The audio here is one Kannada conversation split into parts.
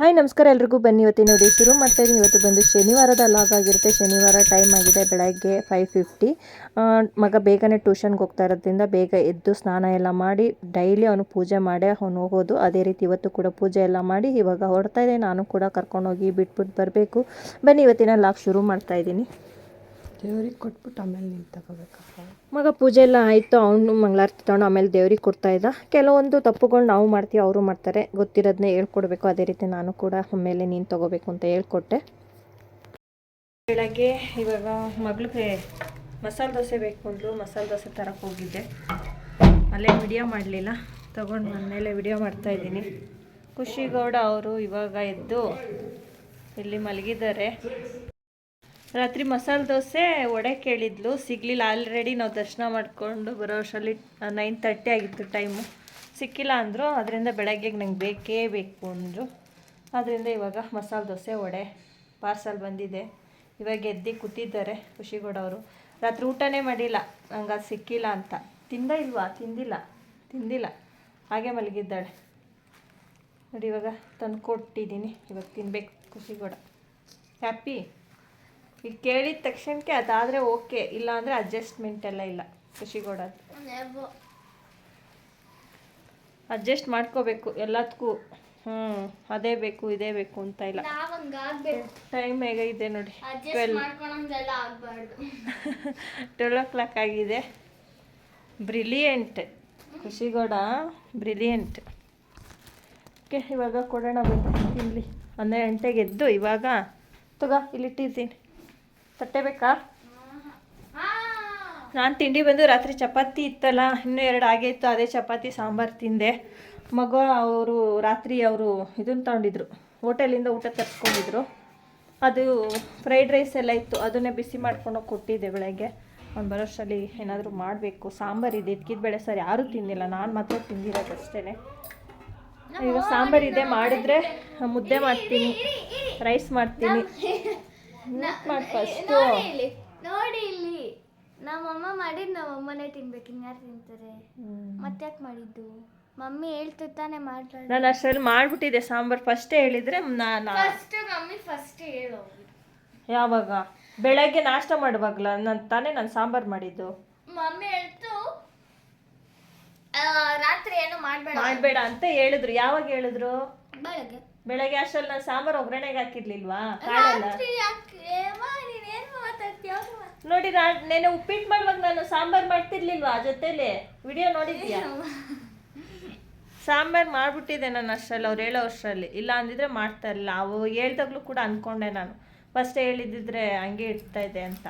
ಹಾಯ್, ನಮಸ್ಕಾರ ಎಲ್ರಿಗೂ. ಬನ್ನಿ ಇವತ್ತಿನ ನೋಡಿ ಶುರು ಮಾಡ್ತಾ ಇದ್ದೀನಿ ಇವತ್ತು ಬಂದು ಶನಿವಾರದ ಲಾಗ್ ಆಗಿರುತ್ತೆ. ಶನಿವಾರ ಟೈಮ್ ಆಗಿದೆ ಬೆಳಗ್ಗೆ ಫೈವ್ ಫಿಫ್ಟಿ ಮಗ ಬೇಗನೆ ಟ್ಯೂಷನ್ಗೆ ಹೋಗ್ತಾ ಇರೋದ್ರಿಂದ ಬೇಗ ಎದ್ದು ಸ್ನಾನ ಎಲ್ಲ ಮಾಡಿ ಡೈಲಿ ಅವನು ಪೂಜೆ ಮಾಡಿ ಅವನು ಹೋಗೋದು. ಅದೇ ರೀತಿ ಇವತ್ತು ಕೂಡ ಪೂಜೆ ಎಲ್ಲ ಮಾಡಿ, ಇವಾಗ ಹೊರಡ್ತಾ ಇದೆ. ನಾನು ಕೂಡ ಕರ್ಕೊಂಡೋಗಿ ಬಿಟ್ಬಿಟ್ಟು ಬರಬೇಕು. ಬನ್ನಿ, ಇವತ್ತಿನ ಲಾಗ್ ಶುರು ಮಾಡ್ತಾ ಇದ್ದೀನಿ ದೇವ್ರಿಗೆ ಕೊಟ್ಬಿಟ್ಟು ಆಮೇಲೆ ನೀನು ತಗೋಬೇಕಪ್ಪ ಮಗ ಪೂಜೆ ಎಲ್ಲ ಆಯಿತು ಅವನು ಮಂಗಳಾರತಿ ತಗೊಂಡು ಆಮೇಲೆ ದೇವ್ರಿಗೆ ಕೊಡ್ತಾ ಇದ್ದ. ಕೆಲವೊಂದು ತಪ್ಪುಗಳು ನಾವು ಮಾಡ್ತೀವಿ ಅವರು ಮಾಡ್ತಾರೆ. ಗೊತ್ತಿರೋದನ್ನೇ ಹೇಳ್ಕೊಡ್ಬೇಕು ಅದೇ ರೀತಿ ನಾನು ಕೂಡ ಆಮೇಲೆ ನೀನು ತಗೋಬೇಕು ಅಂತ ಹೇಳ್ಕೊಟ್ಟೆ. ಬೆಳಗ್ಗೆ ಇವಾಗ ಮಗಳಿಗೆ ಮಸಾಲೆ ದೋಸೆ ಬೇಕು ಅಂದರು ಮಸಾಲೆ ದೋಸೆ ತರಕ್ಕೆ ಹೋಗಿದ್ದೆ. ಅಲ್ಲೇ ವಿಡಿಯೋ ಮಾಡಲಿಲ್ಲ ತೊಗೊಂಡು ಮೇಲೆ ವಿಡಿಯೋ ಮಾಡ್ತಾ ಇದ್ದೀನಿ. ಖುಷಿಗೌಡ ಅವರು ಇವಾಗ ಎದ್ದು ಇಲ್ಲಿ ಮಲಗಿದ್ದಾರೆ. ರಾತ್ರಿ ಮಸಾಲೆ ದೋಸೆ, ವಡೆ ಕೇಳಿದ್ಲು. ಸಿಗಲಿಲ್ಲ. ಆಲ್ರೆಡಿ ನಾವು ದರ್ಶನ ಮಾಡಿಕೊಂಡು ಬರೋ ಅಷ್ಟರಲ್ಲಿ ನೈನ್ ತರ್ಟಿ ಆಗಿತ್ತು ಟೈಮು ಸಿಕ್ಕಿಲ್ಲ ಅಂದರು. ಅದರಿಂದ ಬೆಳಗ್ಗೆಗೆ ನಂಗೆ ಬೇಕೇ ಬೇಕು ಅಂದರು. ಅದರಿಂದ ಇವಾಗ ಮಸಾಲೆ ದೋಸೆ, ವಡೆ ಪಾರ್ಸಲ್ ಬಂದಿದೆ. ಇವಾಗ ಎದ್ದು ಕೂತಿದ್ದಾರೆ ಖುಷಿಗೌಡವರು ರಾತ್ರಿ ಊಟನೇ ಮಾಡಿಲ್ಲ. ನಂಗೆ ಅದು ಸಿಕ್ಕಿಲ್ಲ ಅಂತ. ತಿಂದ ಇಲ್ವಾ? ತಿಂದಿಲ್ಲ. ತಿಂದಿಲ್ಲ. ಹಾಗೆ ಮಲಗಿದ್ದಾಳೆ. ನೋಡಿ ಇವಾಗ ತಂದು ಕೊಟ್ಟಿದ್ದೀನಿ ಇವಾಗ ತಿನ್ಬೇಕು ಖುಷಿಗೌಡ ಹ್ಯಾಪಿ ಈಗ ಕೇಳಿದ ತಕ್ಷಣಕ್ಕೆ ಅದಾದರೆ ಓಕೆ ಇಲ್ಲ ಅಂದರೆ ಅಡ್ಜಸ್ಟ್ಮೆಂಟ್ ಎಲ್ಲ ಇಲ್ಲ ಖುಷಿಗೌಡ ಅಡ್ಜಸ್ಟ್ ಮಾಡ್ಕೋಬೇಕು ಎಲ್ಲದಕ್ಕೂ. ಹ್ಞೂ ಅದೇ ಬೇಕು ಇದೇ ಬೇಕು ಅಂತ ಇಲ್ಲ. ಟೈಮ್ ಹೇಗಿದೆ ನೋಡಿ ಟ್ವೆಲ್ ಟ್ವೆಲ್ ಓ ಕ್ಲಾಕ್ ಆಗಿದೆ. ಬ್ರಿಲಿಯಂಟ್ ಖುಷಿಗೌಡ ಬ್ರಿಲಿಯಂಟ್ ಓಕೆ ಇವಾಗ ಕೊಡೋಣ ಬನ್ನಿ ಇಲ್ಲಿ. ಹನ್ನೆರಡು ಗಂಟೆಗೆ ಎದ್ದು ಇವಾಗ ತಗೋ ಇಲ್ಲಿಟ್ಟಿದ್ದೀನಿ ತಟ್ಟೆ ಬೇಕಾ? ನಾನು ತಿಂಡಿ ಬಂದು ರಾತ್ರಿ ಚಪಾತಿ ಇತ್ತಲ್ಲ ಇನ್ನೂ ಎರಡು ಆಗೈತು ಅದೇ ಚಪಾತಿ ಸಾಂಬಾರು ತಿಂದೆ. ಮಗ ಅವರು ರಾತ್ರಿ ಅವರು ಇದನ್ನು ತೊಗೊಂಡಿದ್ರು ಹೋಟೆಲಿಂದ ಊಟ ತರಿಸ್ಕೊಂಡಿದ್ರು. ಅದು ಫ್ರೈಡ್ ರೈಸ್ ಎಲ್ಲ ಇತ್ತು ಅದನ್ನೇ ಬಿಸಿ ಮಾಡ್ಕೊಂಡು ಕೊಟ್ಟಿದ್ದೆ ಬೆಳಗ್ಗೆ. ಅವ್ನು ಬರೋಷ್ಟರಲ್ಲಿ ಏನಾದರೂ ಮಾಡಬೇಕು ಸಾಂಬಾರು ಇದೆ ಇದ್ಕಿದ ಬೇಳೆ ಸರ್ ಯಾರೂ ತಿಂದಿಲ್ಲ ನಾನು ಮಾತ್ರ ತಿಂದಿರೋದಷ್ಟೇ ಈಗ ಸಾಂಬಾರು ಇದೆ ಮಾಡಿದ್ರೆ ಮುದ್ದೆ ಮಾಡ್ತೀನಿ ರೈಸ್ ಮಾಡ್ತೀನಿ. ಮಾಡಿ ಫಸ್ಟು ನೋಡಿ ಇಲ್ಲಿ ನಮ್ಮಮ್ಮ ಮಾಡಿದ್ ನಮ್ಮ ಅಮ್ಮನೇ ತಿನ್ಬೇಕು ಇನ್ಯಾರು ತಿಂತಾರೆ? ಮತ್ತೆ ಯಾಕೆ ಮಾಡಿದ್ದು? ಮಮ್ಮಿ ಹೇಳ್ತಿರ್ತಾನೆ ಮಾಡ್ತಾರೆ ನಾನು ಅಷ್ಟರಲ್ಲಿ ಮಾಡಿಬಿಟ್ಟಿದ್ದೆ ಸಾಂಬಾರು ಫಸ್ಟೇ ಹೇಳಿದ್ರೆ ನಾನು ಫಸ್ಟ್ ಮಮ್ಮಿ ಫಸ್ಟ್ ಹೇಳು. ಯಾವಾಗ? ಬೆಳಗ್ಗೆ ನಾಷ್ಟ ಮಾಡುವಾಗಲ ನಾನು ತಾನೇ ನಾನು ಸಾಂಬಾರು ಮಾಡಿದ್ದು. ಮಮ್ಮಿ ಹೇಳ್ತು ಆ, ರಾತ್ರಿ ಏನು ಮಾಡ್ಬೇಡ ಮಾಡಬೇಡ ಅಂತ ಹೇಳಿದ್ರು. ಯಾವಾಗ ಹೇಳಿದ್ರು? ಬೆಳಗ್ಗೆ. ಬೆಳಗ್ಗೆ ಅಷ್ಟರಲ್ಲಿ ನಾನು ಸಾಂಬಾರ್ ಒಗ್ಗರಣೆಗೆ ಹಾಕಿರ್ಲಿಲ್ವಾ? ಕಾಳೆಲ್ಲ. ನೋಡಿ ನಾನು ನೆನೆ ಉಪ್ಪಿಟ್ಟು ಮಾಡುವಾಗ ನಾನು ಸಾಂಬಾರ್ ಮಾಡ್ತಿರ್ಲಿಲ್ವಾ ಜೊತೆಲಿ? ವಿಡಿಯೋ ನೋಡಿದ್ಯಾ? ಸಾಂಬಾರ್ ಮಾಡ್ಬಿಟ್ಟಿದ್ದೆ ನಾನು ಅಷ್ಟರಲ್ಲಿ ಅವ್ರು ಹೇಳೋ ಅಷ್ಟರಲ್ಲಿ. ಇಲ್ಲ ಅಂದಿದ್ರೆ ಮಾಡ್ತಾ ಇರಲಿಲ್ಲ. ಅವು ಹೇಳ್ದಾಗ್ಲೂ ಕೂಡ ಅಂದ್ಕೊಂಡೆ ನಾನು. ಫಸ್ಟ್ ಹೇಳಿದ್ದಿದ್ರೆ ಹಂಗೆ ಇಡ್ತಾ ಇದೆ ಅಂತ.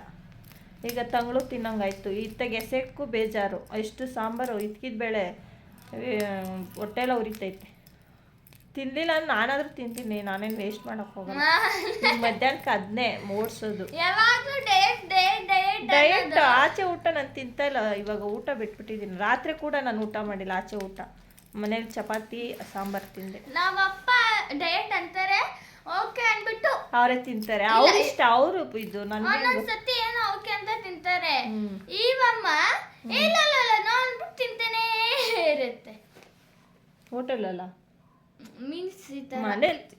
ಈಗ ತಂಗಳು ತಿನ್ನಂಗಾಯ್ತು. ಇತ್ತಾಗ ಎಸೆಕ್ಕೂ ಬೇಜಾರು. ಎಷ್ಟು ಸಾಂಬಾರು ಇದ್ಕಿದ ಬೇಳೆ ಹೊಟ್ಟೆಲ್ಲ ಉರಿತೈತೆ. ತಿನ್ನಲಿಲ್ಲ ಅಂದ್ರೆ ನಾನಾದ್ರೂ ತಿಂತೀನಿ ನಾನೇನು ವೇಸ್ಟ್ ಮಾಡಕ್ ಹೋಗಲ್ಲ. ಮಧ್ಯಾಹ್ನಕ್ಕೆ ಅದನ್ನೇ ಮೂಡ್ಸೋದು. ಯಾವಾಗ್ಲೂ ಡಯಟ್ ಡಯಟ್ ಡಯಟ್ ಡಯಟ್ ಆಚೆ ಊಟ ನಾನು ತಿಂತಾ ಇಲ್ಲ ಇವಾಗ ಊಟ ಬಿಟ್ಬಿಟ್ಟಿದ್ದೀನಿ. ರಾತ್ರಿ ಕೂಡ ನಾನು ಊಟ ಮಾಡಿಲ್ಲ ಆಚೆ ಊಟ. ಮನೇಲಿ ಚಪಾತಿ ಸಾಂಬಾರ್ ತಿಂದೆ. ನಮ್ಮಪ್ಪ ಡಯಟ್ ಅಂತಾರೆ ಓಕೆ ಅಂದ್ಬಿಟ್ಟು. ಅವರೇ ತಿಂತಾರೆ. ಅವ್ರಿಷ್ಟ ಇಷ್ಟ ಅವರು ಇದು ನನಗೆ ಸತಿ ಏನೋ ಓಕೆ ಅಂತ ತಿಂತಾರೆ. ಹ್ಮ್. ಇವಮ್ಮ ಇಲ್ಲ ಇಲ್ಲ ನಾನು ತಿಂತೇನೆ ಇರುತ್ತೆ. ಹೋಟೆಲಲ್ಲ ಮೀನ್ಸ್ ಈ ಮನೇಲಿ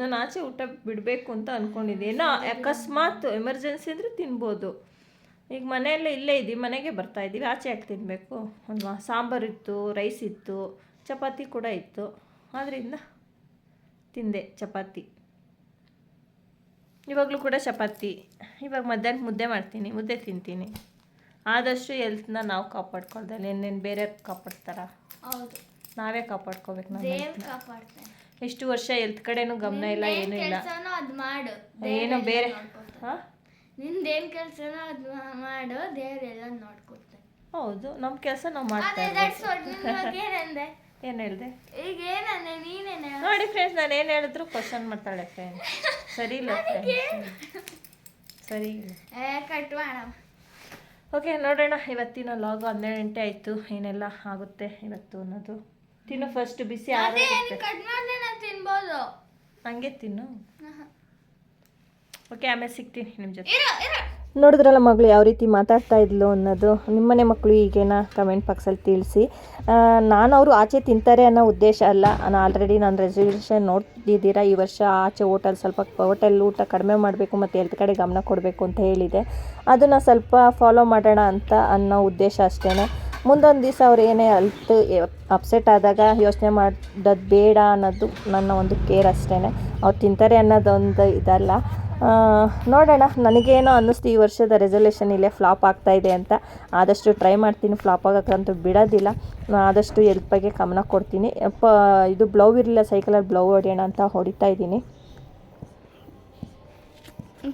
ನಾನು ಆಚೆ ಊಟ ಬಿಡಬೇಕು ಅಂತ ಅನ್ಕೊಂಡಿದ್ದೆ. ಏನೋ ಅಕಸ್ಮಾತ್ ಎಮರ್ಜೆನ್ಸಿ ಅಂದರೆ ತಿನ್ಬೋದು. ಈಗ ಮನೆಯಲ್ಲೇ ಇಲ್ಲೇ ಇದ್ದೀವಿ ಮನೆಗೆ ಬರ್ತಾ ಇದ್ದೀವಿ ಆಚೆ ಯಾಕೆ ತಿನ್ನಬೇಕು ಅಲ್ವಾ? ಸಾಂಬಾರು ಇತ್ತು ರೈಸ್ ಇತ್ತು ಚಪಾತಿ ಕೂಡ ಇತ್ತು. ಆದ್ದರಿಂದ ತಿಂದೆ ಚಪಾತಿ. ಇವಾಗಲೂ ಕೂಡ ಚಪಾತಿ. ಇವಾಗ ಮಧ್ಯಾಹ್ನ ಮುದ್ದೆ ಮಾಡ್ತೀನಿ ಮುದ್ದೆ ತಿಂತೀನಿ. ಆದಷ್ಟು ಹೆಲ್ತ್ನ ನಾವು ಕಾಪಾಡ್ಕೊಳ್ದಲ್ಲ ಇನ್ನೇನು ಬೇರೆ ಕಾಪಾಡ್ತಾರ? ಹೌದು. ನಾವೇ ಕಾಪಾಡ್ಕೋಬೇಕು ನಮ್ಮ ದೇವ್ ಹೆಲ್ತ್ನ. ಕಾಪಾಡ್ತಾನೆ ಎಷ್ಟು ವರ್ಷ ಎಲ್ತ್ ಕಡೆನೂ ಗಮನ ಇಲ್ಲ ಏನು ಇಲ್ಲ. ಕೆಲ್ಸನೋ ಅದ್ ಮಾಡು. ಏನೋ ಬೇರೆ ಹಾಂ? ನಿಂದೇನ್ ಕೆಲ್ಸನೋ ಅದು ಮಾಡು ದೇವ್ರೆಲ್ಲ ನೋಡ್ಕೊಡ್ತಾನೆ ಹೌದು ನಮ್ಮ ಕೆಲಸ ನಾವು ಮಾಡ್ತಾ ಅದೇ ಇರ್ಬೇಕು. ಏನಂದೆ? ಏನು ಹೇಳಿದೆ? ಈಗ ಏನಂದೆ ನೀನೇನೆ ನೋಡಿ ಫ್ರೆಂಡ್ಸ್ ನಾನು ಏನು ಹೇಳಿದ್ರು ಕ್ವಶನ್ ಮಾಡ್ತಾಳೆ ಫ್ರೆಂಡ್ ಸರಿ ಇಲ್ಲ ಫ್ರೆಂಡ್ಸ್ ಸರಿ ಇಲ್ಲ. ಏ ಕಟ್ ಮಾಡ ಓಕೆ ನೋಡೋಣ ಇವತ್ತಿನ ಲಾಗ್ ಹನ್ನೆರಡು ಗಂಟೆ ಆಯಿತು. ಏನೆಲ್ಲ ಆಗುತ್ತೆ ಇವತ್ತು ಅನ್ನೋದು. ತಿನ್ನು ಫಸ್ಟ್ ಬಿಸಿ ತಿನ್ಬೋದು. ಹಂಗೆ ತಿನ್ನು. ಓಕೆ ಆಮೇಲೆ ಸಿಗ್ತೀನಿ ನಿಮ್ಮ ಜೊತೆ. ನೋಡಿದ್ರಲ್ಲ ಮಗಳು ಯಾವ ರೀತಿ ಮಾತಾಡ್ತಾ ಇದ್ಲು ಅನ್ನೋದು ನಿಮ್ಮನೆ ಮಕ್ಕಳು ಈಗೇನ ಕಮೆಂಟ್ ಬಾಕ್ಸಲ್ಲಿ ತಿಳಿಸಿ. ನಾನು ಅವರು ಆಚೆ ತಿಂತಾರೆ ಅನ್ನೋ ಉದ್ದೇಶ ಅಲ್ಲ. ನಾನು ಆಲ್ರೆಡಿ ನಾನು ರೆಸರ್ವೇಷನ್ ನೋಡ್ತಿದ್ದೀರಾ ಈ ವರ್ಷ ಆಚೆ ಹೋಟೆಲ್ ಸ್ವಲ್ಪ ಹೋಟೆಲ್ ಊಟ ಕಡಿಮೆ ಮಾಡಬೇಕು ಮತ್ತು ಎಲ್ತ್ ಕಡೆ ಗಮನ ಕೊಡಬೇಕು ಅಂತ ಹೇಳಿದೆ. ಅದನ್ನು ಸ್ವಲ್ಪ ಫಾಲೋ ಮಾಡೋಣ ಅಂತ ಅನ್ನೋ ಉದ್ದೇಶ ಅಷ್ಟೇ ಮುಂದೊಂದು ದಿವಸ ಅವ್ರು ಏನೇ ಅಲ್ತು ಅಪ್ಸೆಟ್ ಆದಾಗ ಯೋಚನೆ ಮಾಡೋದು ಬೇಡ ಅನ್ನೋದು ನನ್ನ ಒಂದು ಕೇರ್ ಅಷ್ಟೇ ಅವ್ರು ತಿಂತಾರೆ ಅನ್ನೋದೊಂದು ಇದಲ್ಲ. ನೋಡೋಣ. ನನಗೇನೋ ಅನ್ನಿಸ್ತು ಈ ವರ್ಷದ ರೆಸಲ್ಯೂಷನ್ ಇಲ್ಲೇ ಫ್ಲಾಪ್ ಆಗ್ತಾ ಇದೆ ಅಂತ. ಆದಷ್ಟು ಟ್ರೈ ಮಾಡ್ತೀನಿ. ಫ್ಲಾಪ್ ಆಗೋಕ್ಕಂತೂ ಬಿಡೋದಿಲ್ಲ. ಆದಷ್ಟು ಎಲ್ಪ್ ಬಗ್ಗೆ ಗಮನ ಕೊಡ್ತೀನಿ. ಪ ಇದು ಬ್ಲೌ ಇರಲಿಲ್ಲ ಸೈಕಲಲ್ಲಿ ಬ್ಲೌ ಹೊಡೆಯೋಣ ಅಂತ ಹೊಡಿತಾ ಇದ್ದೀನಿ.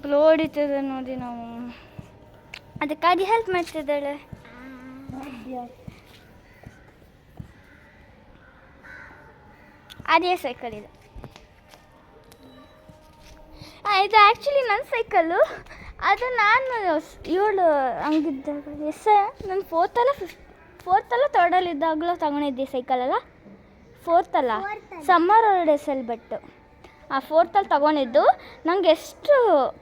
ಬ್ಲೌ ಹೊಡಿತದೆ ನೋಡಿ ನಾವು. ಅದಕ್ಕಾಗಿ ಹೆಲ್ಪ್ ಮಾಡ್ತಿದ್ದಾಳೆ. ಅದೇ ಸೈಕಲ್ ಇದೆ. ಇದು ಆ್ಯಕ್ಚುಲಿ ನನ್ನ ಸೈಕಲ್ಲು ಅದು ನಾನು ಏಳು ಹಂಗಿದ್ದಾಗ ಎಸ್ ನಾನು ಫೋರ್ತಲ್ಲ ಫಿಫ್ತ್ ಫೋರ್ತಲ್ಲ ತರ್ಡಲ್ಲಿದ್ದಾಗಲೂ ತಗೊಂಡಿದ್ದೆ ಸೈಕಲಲ್ಲ ಫೋರ್ತಲ್ಲ ಸಮ್ಮರ್ ಹಾಲಿಡೇಸಲ್ಲಿ ಬಟ್ಟು. ಆ ಫೋರ್ತಲ್ಲಿ ತಗೊಂಡಿದ್ದು. ನಂಗೆ ಎಷ್ಟು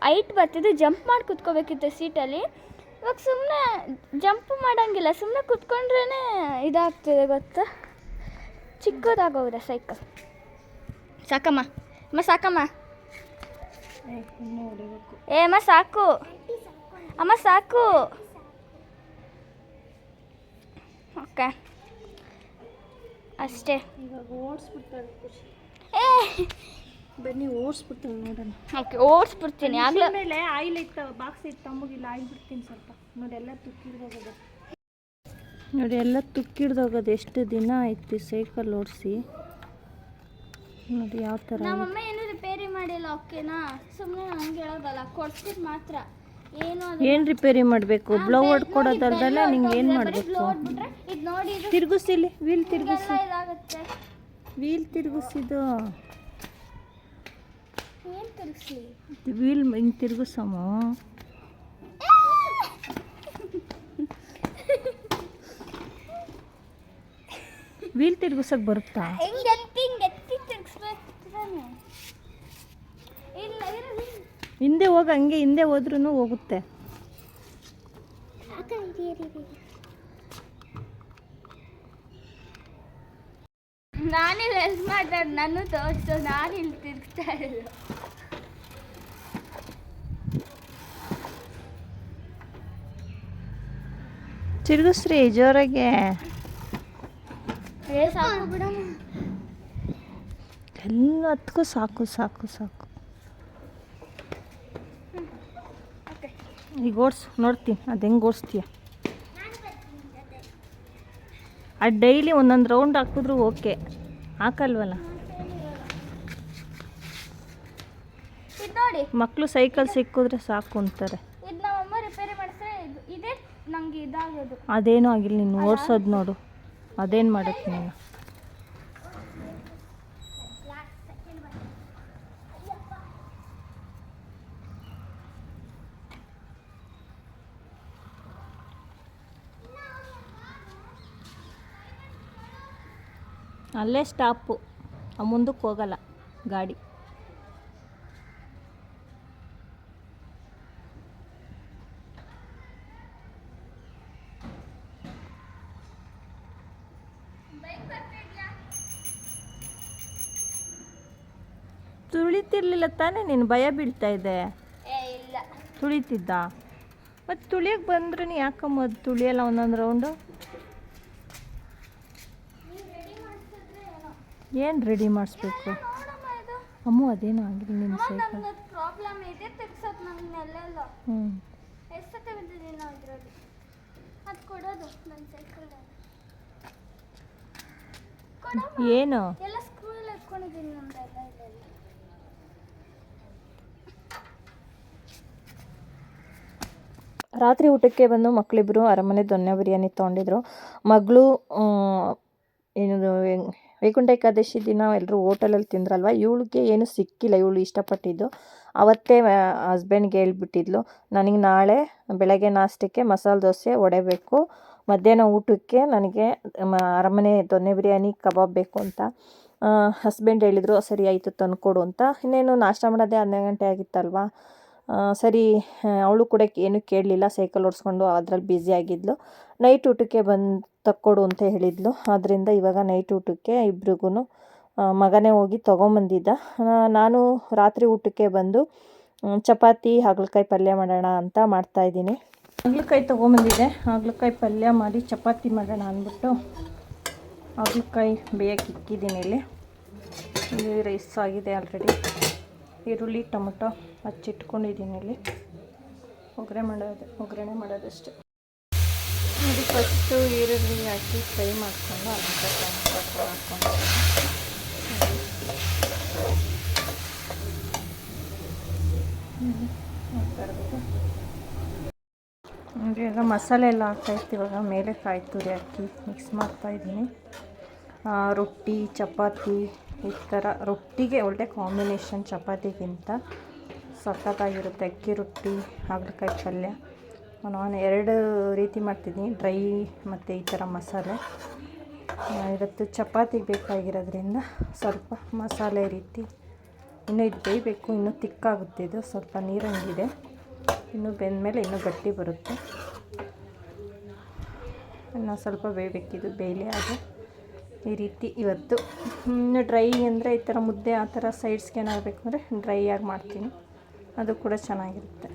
ಹೈಟ್ ಬರ್ತಿದ್ದು ಜಂಪ್ ಮಾಡಿ ಕುತ್ಕೋಬೇಕಿತ್ತು ಸೀಟಲ್ಲಿ ಇವಾಗ ಸುಮ್ಮನೆ ಜಂಪ್ ಮಾಡೋಂಗಿಲ್ಲ ಸುಮ್ಮನೆ ಕುತ್ಕೊಂಡ್ರೇ ಇದಾಗ್ತಿದೆ ಗೊತ್ತಾ? ಚಿಕ್ಕದಾಗೋಗಿದೆ ಸೈಕಲ್ ಸಾಕಮ್ಮ ಅಮ್ಮ ಸಾಕಮ್ಮ. ಏ ಅಮ್ಮ ಸಾಕು. ಅಮ್ಮ ಸಾಕು. ಓಕೆ. ಅಷ್ಟೇ. ಏ ಬನ್ನಿ ಓಡಿಸ್ಬಿಡ್ತಾಳೆ ನೋಡೋಣ. ಓಕೆ ಓಡಿಸ್ಬಿಡ್ತೀನಿ. ಆಗಲೇ ಮೇಲೆ ಆಯಿಲ್ ಇತ್ತು ಬಾಕ್ಸ್ ಇತ್ತು ತಮ್ಮಗಿಲ್ಲ ಆಯಿಲ್ ಬಿಡ್ತೀನಿ ಸ್ವಲ್ಪ. ನೋಡಿ ಎಲ್ಲ ತುಕ್ಕಿಡ್ದೋಗೋದು. ನೋಡಿ ಎಲ್ಲ ತುಕ್ಕಿಡ್ದೋಗೋದು. ಎಷ್ಟು ದಿನ ಆಯ್ತು ಸೈಕಲ್ ಓಡಿಸಿ? ನೋಡಿ ಯಾವ ಥರ ನಮ್ಮಮ್ಮ ಏನು ರಿಪೇರಿ ಮಾಡಿಲ್ಲ ಓಕೆನಾ? ಸುಮ್ಮನೆ ಹಂಗೆ ಹೇಳೋದಲ್ಲ ಕೊಡ್ಸಿದ್ ಮಾತ್ರ. ಏನು ಏನು ರಿಪೇರಿ ಮಾಡಬೇಕು? ಬ್ಲೌ ಹೊಡ್ಕೊಡೋದಲ್ದಲ್ಲ ನಿಂಗೆ ಏನು ಮಾಡಬೇಕು? ನೋಡ್ಬಿಟ್ರೆ ಇದು ನೋಡಿ ಇದು ತಿರ್ಗಿಸಿಲಿ ವೀಲ್ ತಿರ್ಗಿಸಿ. ವೀಲ್ ತಿರ್ಗಿಸಿದು ಏನು ತಿರುಗಿಸ್ಲಿ ವೀಲ್ ಹಿಂಗೆ ತಿರುಗಿಸಮ್ಮ ವೀಲ್ ತಿರ್ಗಿಸೋಕೆ ಬರುತ್ತಾ? ಹಿಂಗೆ ಎತ್ತಿ ಹಿಂಗೆ ಎತ್ತಿ ತಿರುಗಿಸ್ಬೇಕು ತಾನೆ ಇಲ್ಲ ಇರಲಿ ಹಿಂದೆ ಹೋಗಿ ಹಂಗೆ ಹಿಂದೆ ಹೋದ್ರೂ ಹೋಗುತ್ತೆ ನಾನಿಲ್ಲಿ ಹೆಲ್ಪ್ ಮಾಡ್ತಾರೆ ನಾನು ತೋರಿಸೋ ನಾನು ಇಲ್ಲಿ ತಿರುಗ್ತಾ ಇಲ್ಲ ತಿರ್ಗಿಸ್ರಿ ಜೋರಾಗೆ ಎಲ್ಲದಕ್ಕೂ ಸಾಕು ಸಾಕು ಸಾಕು ಈಗ ಓಡಿಸ್ ನೋಡ್ತೀನಿ ಅದು ಹೆಂಗೆ ಓಡಿಸ್ತೀಯ? ಅದು ಡೈಲಿ ಒಂದೊಂದು ರೌಂಡ್ ಹಾಕಿದ್ರು ಓಕೆ ಹಾಕಲ್ವಲ್ಲ ಇದು ನೋಡಿ ಮಕ್ಕಳು ಸೈಕಲ್ ಸಿಕ್ಕಿದ್ರೆ ಸಾಕು ಅಂತಾರೆ. ಇದು ರಿಪೇರಿ ನಂಗೆ ಇದಾಗೋದು ಅದೇನೂ ಆಗಿಲ್ಲ ನೀನು ಓಡ್ಸೋದು ನೋಡು. ಅದೇನು ಮಾಡುತ್ತೆ ನೀನು? ಅಲ್ಲೇ ಸ್ಟಾಪು ಮುಂದಕ್ಕೆ ಹೋಗಲ್ಲ ಗಾಡಿ. ತುಳಿತಿರ್ಲಿಲ್ಲ ತಾನೇ ನೀನು? ಭಯ ಬೀಳ್ತಾ ಇದೆ? ತುಳಿತಿದ್ದ? ಮತ್ತು ತುಳಿಯಕ್ಕೆ ಬಂದ್ರೆ ನೀ ಯಾಕಮ್ಮ ಅದು ತುಳಿಯಲ್ಲ ಒಂದೊಂದು ರೌಂಡು ಏನು. ರೆಡಿ ಮಾಡಿಸ್ಬೇಕು? ಅಮ್ಮ ಅದೇನೋ ಆಗಿಲ್ಲ ನಿನ್ನ ಸೈಕಲ್ ಪ್ರಾಬ್ಲಮ್ ಇದೆ ತೆಗ್ಸೋದು ನಮ್ಮನ್ನೆಲ್ಲ ಹ್ಞೂ ಎಷ್ಟು ಸತಿ ಬಿದ್ದಿದ್ದೀನಿ ನಾವು ಅದು ಕೊಡೋದು ನನ್ನ ಸೈಕಲ್ ಏನು? ಎಲ್ಲ ಸ್ಕೂಲಲ್ಲಿ ಎತ್ಕೊಂಡಿದ್ದೀನಿ ನಮ್ದೆಲ್ಲ ಇದೆಲ್ಲ ರಾತ್ರಿ ಊಟಕ್ಕೆ ಬಂದು ಮಕ್ಕಳಿಬ್ಬರು ಅರಮನೆ ದೊನ್ನೆ ಬಿರಿಯಾನಿ ತೊಗೊಂಡಿದ್ರು. ಮಗಳು ಏನದು ವೈಕುಂಠ ಏಕಾದಶಿ ದಿನ ಎಲ್ಲರೂ ಹೋಟೆಲಲ್ಲಿ ತಿಂದ್ರಲ್ವ? ಇವಳಿಗೆ ಏನು ಸಿಕ್ಕಿಲ್ಲ, ಇವಳು ಇಷ್ಟಪಟ್ಟಿದ್ದು. ಅವತ್ತೇ ಹಸ್ಬೆಂಡ್ಗೆ ಹೇಳ್ಬಿಟ್ಟಿದ್ಲು, ನನಗೆ ನಾಳೆ ಬೆಳಗ್ಗೆ ನಾಷ್ಟಕ್ಕೆ ಮಸಾಲೆ ದೋಸೆ ಒಡೆಬೇಕು ಮಧ್ಯಾಹ್ನ ಊಟಕ್ಕೆ ನನಗೆ ಅರಮನೆ ದೊನ್ನೆ ಬಿರಿಯಾನಿ, ಕಬಾಬ್ ಬೇಕು ಅಂತ. ಹಸ್ಬೆಂಡ್ ಹೇಳಿದರು, ಸರಿ, ಆಯಿತು, ತಂದುಕೊಡು ಅಂತ. ಇನ್ನೇನು ನಾಷ್ಟ ಮಾಡೋದೇ ಹನ್ನೆರಡು ಗಂಟೆ ಆಗಿತ್ತಲ್ವಾ? ಸರಿ ಅವಳು ಕೂಡ ಏನು ಕೇಳಲಿಲ್ಲ, ಸೈಕಲ್ ಓಡಿಸ್ಕೊಂಡು ಅದ್ರಲ್ಲಿ ಬ್ಯುಸಿ ಆಗಿದ್ಲು. ನೈಟ್ ಊಟಕ್ಕೆ ಬಂದು, ತಕ್ಕೊಡು ಅಂತ ಹೇಳಿದ್ಲು. ಆದ್ದರಿಂದ ಇವಾಗ ನೈಟ್ ಊಟಕ್ಕೆ ಇಬ್ರಿಗೂ ಮಗನೇ ಹೋಗಿ ತೊಗೊಂಬಂದಿದ್ದ. ನಾನು ರಾತ್ರಿ ಊಟಕ್ಕೆ ಬಂದು ಚಪಾತಿ, ಹಾಗಲಕಾಯಿ ಪಲ್ಯ ಮಾಡೋಣ ಅಂತ ಮಾಡ್ತಾಯಿದ್ದೀನಿ ಹಾಗಲಕಾಯಿ ತೊಗೊಂಬಂದಿದ್ದೆ. ಹಾಗಲಕಾಯಿ ಪಲ್ಯ ಮಾಡಿ ಚಪಾತಿ ಮಾಡೋಣ ಅಂದ್ಬಿಟ್ಟು ಹಾಗಲಕಾಯಿ ಬೇಯಕ್ಕೆ ಇಕ್ಕಿದ್ದೀನಿ ಇಲ್ಲಿ ರೈಸ್ ಆಗಿದೆ ಆಲ್ರೆಡಿ. ಈರುಳ್ಳಿ, ಟೊಮೊಟೊ ಹಚ್ಚಿಟ್ಕೊಂಡಿದ್ದೀನಿ ಇಲ್ಲಿ. ಒಗ್ಗರಣೆ ಮಾಡೋದು, ಒಗ್ಗರಣೆ ಮಾಡೋದಷ್ಟೇ. ಇಲ್ಲಿ ಫಸ್ಟು ಈರುಳ್ಳಿ ಹಾಕಿ ಫ್ರೈ ಮಾಡಿಕೊಂಡು ಅದಕ್ಕೆ ಟೊಮೊಟೊ ಹಾಕ್ಕೊಂಡು ಎಲ್ಲ ಮಸಾಲೆ ಎಲ್ಲ ಹಾಕ್ತಾಯಿತ್ತು ಇವಾಗ ಮೇಲೆ ಕಾಯಿ ತುರಿ ಹಾಕಿ ಮಿಕ್ಸ್ ಮಾಡ್ತಾಯಿದ್ದೀನಿ ರೊಟ್ಟಿ, ಚಪಾತಿ ಈ ಥರ ರೊಟ್ಟಿಗೆ ಒಳ್ಳೆ ಕಾಂಬಿನೇಷನ್ ಚಪಾತಿಗಿಂತ ಸಖತ್ತಾಗಿರುತ್ತೆ. ಅಕ್ಕಿ ರೊಟ್ಟಿ, ಹಾಗಲಕಾಯಿ ಪಲ್ಯ. ನಾನು ಎರಡು ರೀತಿ ಮಾಡ್ತಿದ್ದೀನಿ. ಡ್ರೈ ಮತ್ತು ಈ ಥರ ಮಸಾಲೆ. ಇವತ್ತು ಚಪಾತಿಗೆ ಬೇಕಾಗಿರೋದ್ರಿಂದ ಸ್ವಲ್ಪ ಮಸಾಲೆ ರೀತಿ. ಇನ್ನೂ ಇದು ಬೇಯಬೇಕು. ಇನ್ನೂ ತಿಕ್ಕಾಗುತ್ತೆ ಇದು. ಸ್ವಲ್ಪ ನೀರಂಗಿದೆ. ಇನ್ನು ಬೆಂದಮೇಲೆ ಇನ್ನೂ ಗಟ್ಟಿ ಬರುತ್ತೆ. ಇನ್ನೂ ಸ್ವಲ್ಪ ಬೇಯಬೇಕಿದು ಬೇಯಲಿ ಅದು ಈ ರೀತಿ ಇವತ್ತು. ಇನ್ನು ಡ್ರೈ ಅಂದರೆ ಈ ಥರ ಮುದ್ದೆ ಆ ಥರ ಸೈಡ್ಸ್ಗೆ ಏನಾಗಬೇಕು ಅಂದರೆ ಡ್ರೈ ಆಗಿ ಮಾಡ್ತೀನಿ. ಅದು ಕೂಡ ಚೆನ್ನಾಗಿರುತ್ತೆ.